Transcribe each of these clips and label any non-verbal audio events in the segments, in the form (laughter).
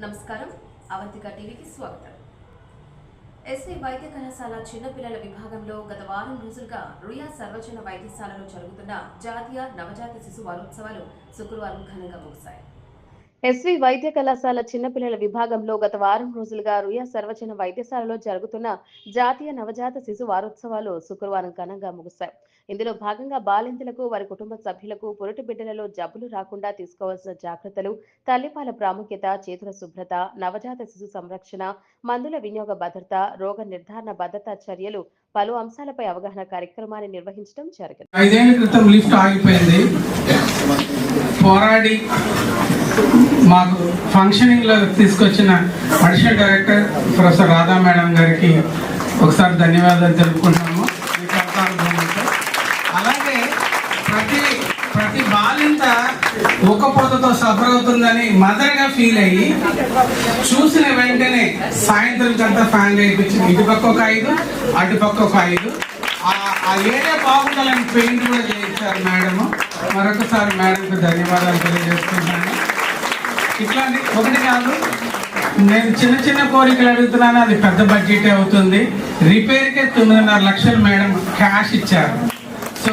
నమస్కారం. అవంతిక టీవీకి స్వాగతం. ఎస్వి వైద్య కళాశాల చిన్నపిల్లల విభాగంలో గత వారం రోజులుగా రుయా సర్వజన వైద్యశాలలో జరుగుతున్న జాతీయ నవజాత శిశు వారోత్సవాలు శుక్రవారం ఘనంగా ముగిశాయి. ఎస్వి వైద్య కళాశాల చిన్నపిల్లల విభాగంలో గత వారం రోజులుగా రుయా సర్వజన వైద్యశాలలో జరుగుతున్న జాతీయ నవజాత శిశు వారోత్సవాలు శుక్రవారం ఘనంగా ముగిశాయి. ఇందులో భాగంగా బాలింతలకు వారి కుటుంబ సభ్యులకు పురటి బిడ్డలలో జబ్బులు రాకుండా తీసుకోవాల్సిన జాగ్రత్తలు తల్లిపాల ప్రాముఖ్యత చేతుల శుభ్రత నవజాత శిశు సంరక్షణ మందుల వినియోగ భద్రత రోగ నిర్ధారణ భద్రతా చర్యలు పలు అంశాలపై అవగాహన కార్యక్రమాన్ని నిర్వహించడం జరిగింది. పోరాడి మాకు ఫంక్షనింగ్లో తీసుకొచ్చిన additional director professor Radha madam గారికి ఒకసారి ధన్యవాదాలు తెలుపుకుంటాము అలాగే ప్రతి ప్రతి బాలింత ఒక పొదతో సఫర్ అవుతుందని మదర్గా ఫీల్ అయ్యి చూసిన వెంటనే సాయంత్రం కంతా ఫ్యాన్ వేయించి ఇటుపక్క ఒక ఐదు అటుపక్క ఒక ఐదు. ఆ- ఏరియా బాగుండాలని పెయింట్ కూడా చేయించారు మేడము. మరొకసారి మేడంకి ధన్యవాదాలు తెలియజేస్తున్నాను. ఇట్లాంటి ఒకటి కాదు. నేను చిన్న చిన్న కోరికలు అడుగుతున్నాను అది పెద్ద బడ్జెట్ అవుతుంది. రిపేర్కే తొమ్మిదిన్నర లక్షలు మేడం క్యాష్ ఇచ్చారు. So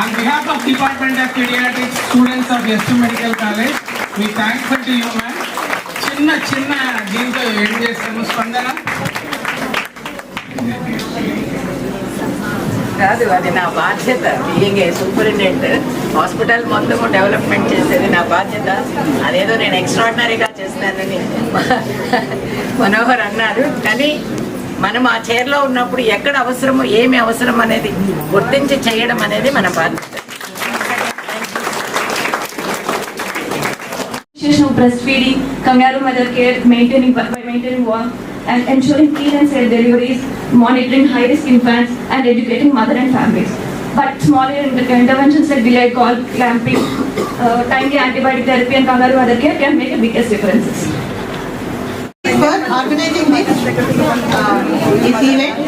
on behalf of department of paediatrics students of S medical college me thanks to you ma'am చిన్న చిన్న దీంతో ఏం చేస్తాము? స్పందన? కాదు అది నా బాధ్యత. బీయింగ్ ఏ సూపరింటెండెంట్ హాస్పిటల్ మొత్తం డెవలప్మెంట్ చేసేది నా బాధ్యత. అదేదో నేను ఎక్స్ట్రాడినరీగా చేస్తానని (laughs) మనోహర్ అన్నారు. కానీ మనం ఆ చైర్లో ఉన్నప్పుడు ఎక్కడ అవసరమో ఏమి అవసరం అనేది గుర్తించి చేయడం అనేది మన బాధ్యత. Association feeding kangaroo mother care maintaining maintaining by and ensuring clean and safe deliveries, monitoring high-risk infants and educating mother and families. But smaller inter- interventions like delayed call, clamping, uh, timely antibiotic therapy and kangaroo mother care can make the biggest differences. for organizing this, uh, this event.